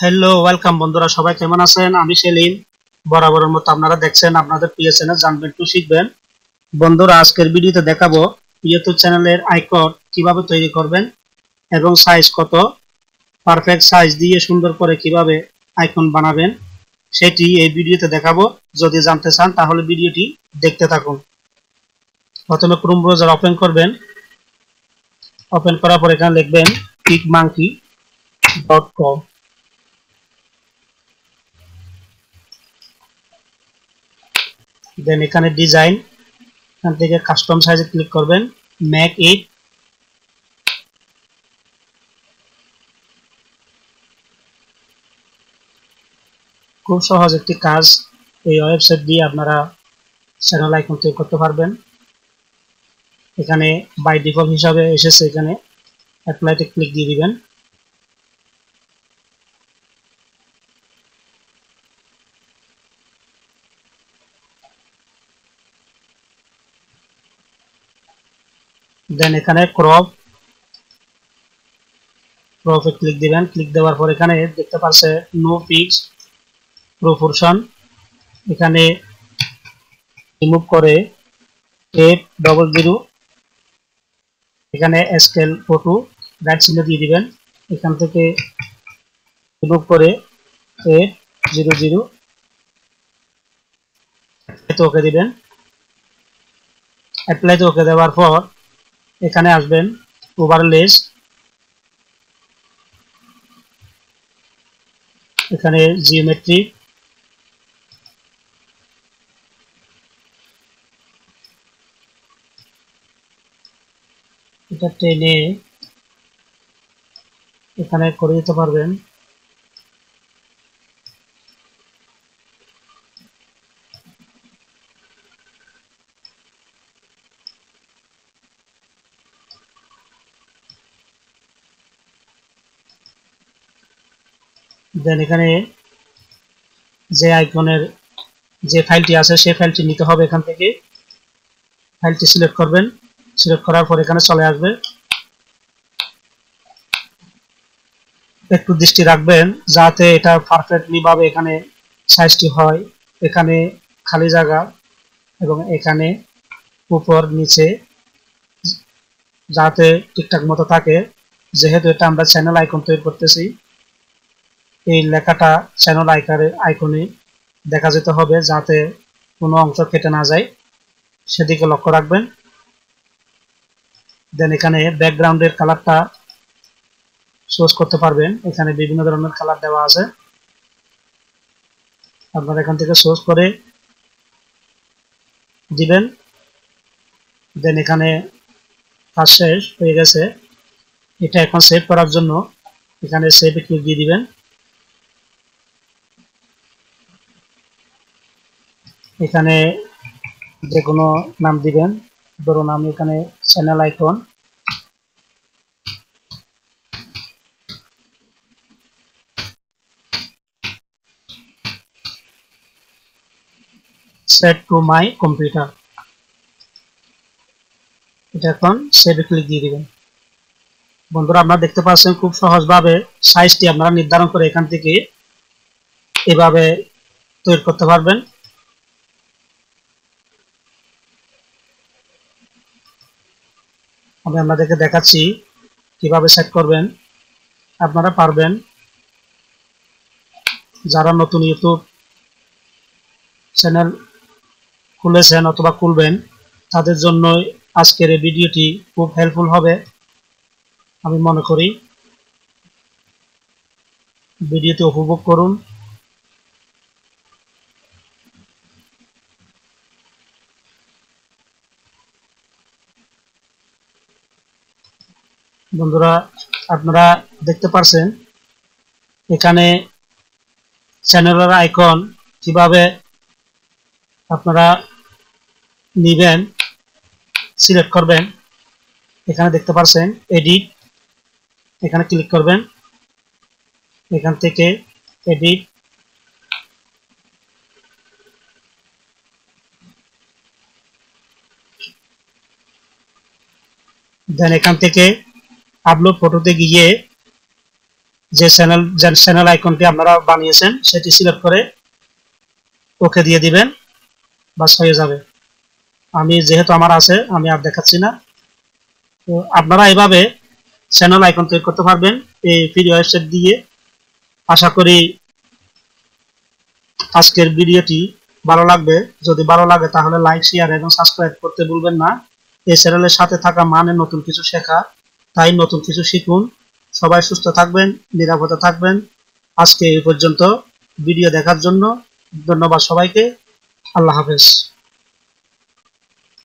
Hello welcome বন্ধুরা, সবাই কেমন আছেন? আমি সেলিম। বরাবরের মতো আপনারা দেখছেন আপনাদের প্রিয় চ্যানেল জানবেন টু শিখবেন। বন্ধুরা, আজকের ভিডিওতে দেখাবো ইউটিউব চ্যানেলের আইকন কীভাবে তৈরি করবেন এবং সাইজ কত। পারফেক্ট সাইজ দিয়ে সুন্দর করে কীভাবে আইকন বানাবেন সেটি এই ভিডিওতে দেখাবো। যদি জানতে চান, তাহলে ভিডিওটি দেখতে থাকুন। প্রথমে ক্রোম ব্রাউজার ওপেন করবেন। ওপেন করার পর এখানে লিখবেন পিকমাঙ্কি ডট কম দেন এখানে ডিজাইন এখান থেকে কাস্টম সাইজে ক্লিক করবেন ম্যাক ইট খুব সহজ একটি কাজ, এই ওয়েবসাইট দিয়ে আপনারা চ্যানেল আইকন তৈরি করতে পারবেন। এখানে বাই ডিফল্ট হিসাবে এসেছে এখানে অ্যাপ্লাইতে ক্লিক দিয়ে দিবেন। দেন এখানে ক্রপ ক্রপে ক্লিক দিবেন। ক্লিক দেওয়ার পর এখানে দেখতে পাচ্ছে নো পিক্স প্রপোর্শন এখানে রিমুভ করে এইট ডবল জিরো এখানে স্কেল ফটো রাইট চিহ্ন দিয়ে দিবেন। এখান থেকে রিমুভ করে এইট জিরো জিরো ওকে দিবেন। অ্যাপ্লাইতে ওকে দেওয়ার পর এখানে আসবেন ওভারলেস এখানে জিওমেট্রি। এটা টেনে এখানে করে দিতে পারবেন। দেন এখানে যে আইকনের যে ফাইলটি আছে, সেই ফাইলটি নিতে হবে এখান থেকে। ফাইলটি সিলেক্ট করবেন। সিলেক্ট করার পর এখানে চলে আসবে। একটু দৃষ্টি রাখবেন যাতে এটা পারফেক্টলি ভাবে এখানে সাইজটি হয়। এখানে খালি জায়গা এবং এখানে উপর, নিচে যাতে ঠিকঠাক মতো থাকে। যেহেতু এটা আমরা চ্যানেল আইকন তৈরি করতেছি এই লেখাটা চ্যানেল আইকারে আইকনে দেখা যেতে হবে যাতে কোনো অংশ কেটে না যায়। সেদিকে লক্ষ্য রাখবেন। দেন এখানে ব্যাকগ্রাউন্ডের কালারটা সোর্স করতে পারবেন। এখানে বিভিন্ন ধরনের কালার দেওয়া আছে। আপনারা এখান থেকে সোর্স করে দিবেন। দেন এখানে কাজ শেষ হয়ে গেছে। এটা এখন সেভ করার জন্য এখানে সেভে ক্লিক দিয়ে দিবেন। এখানে যে কোনো নাম দিবেন। ধরুন আমি এখানে channel icon set to my computer এটা এখন সেভে ক্লিক দিয়ে দিবেন। বন্ধুরা, আপনারা দেখতে পাচ্ছেন খুব সহজভাবে সাইজটি আপনারা নির্ধারণ করে এখান থেকে এভাবে তৈরি করতে পারবেন। আমি আপনাদেরকে দেখাচ্ছি কীভাবে সেট করবেন। আপনারা পারবেন। যারা নতুন ইউটিউব চ্যানেল খুলেছেন অথবা খুলবেন, তাদের জন্য আজকের এই ভিডিওটি খুব হেল্পফুল হবে। আমি মনে করি ভিডিওটি উপভোগ করুন। বন্ধুরা, আপনারা দেখতে পারছেন, এখানে চ্যানেলের আইকন কীভাবে আপনারা নিবেন সিলেক্ট করবেন, এখানে দেখতে পারছেন এডিট এখানে ক্লিক করবেন, এখান থেকে এডিট দেন এখান থেকে আপলোড ফটোতে গিয়ে যে চ্যানেল যে চ্যানেল আইকনটি আপনারা বানিয়েছেন, সেটি সিলেক্ট করে ওকে দিয়ে দিবেন, বাস হয়ে যাবে। আমি যেহেতু আমার আছে, আমি আর দেখাচ্ছি না। তো আপনারা এভাবে চ্যানেল আইকন তৈরি করতে পারবেন, এই ফ্রি ওয়েবসাইট দিয়ে। আশা করি আজকের ভিডিওটি ভালো লাগবে। যদি ভালো লাগে, তাহলে লাইক শেয়ার এবং সাবস্ক্রাইব করতে ভুলবেন না। এই চ্যানেলের সাথে থাকা মানে নতুন কিছু শেখা। তাই নতুন কিছু শিখুন। সবাই সুস্থ থাকবেন, নিরাপদে থাকবেন। আজকে এই পর্যন্ত। ভিডিও দেখার জন্য ধন্যবাদ সবাইকে। আল্লাহ হাফেজ।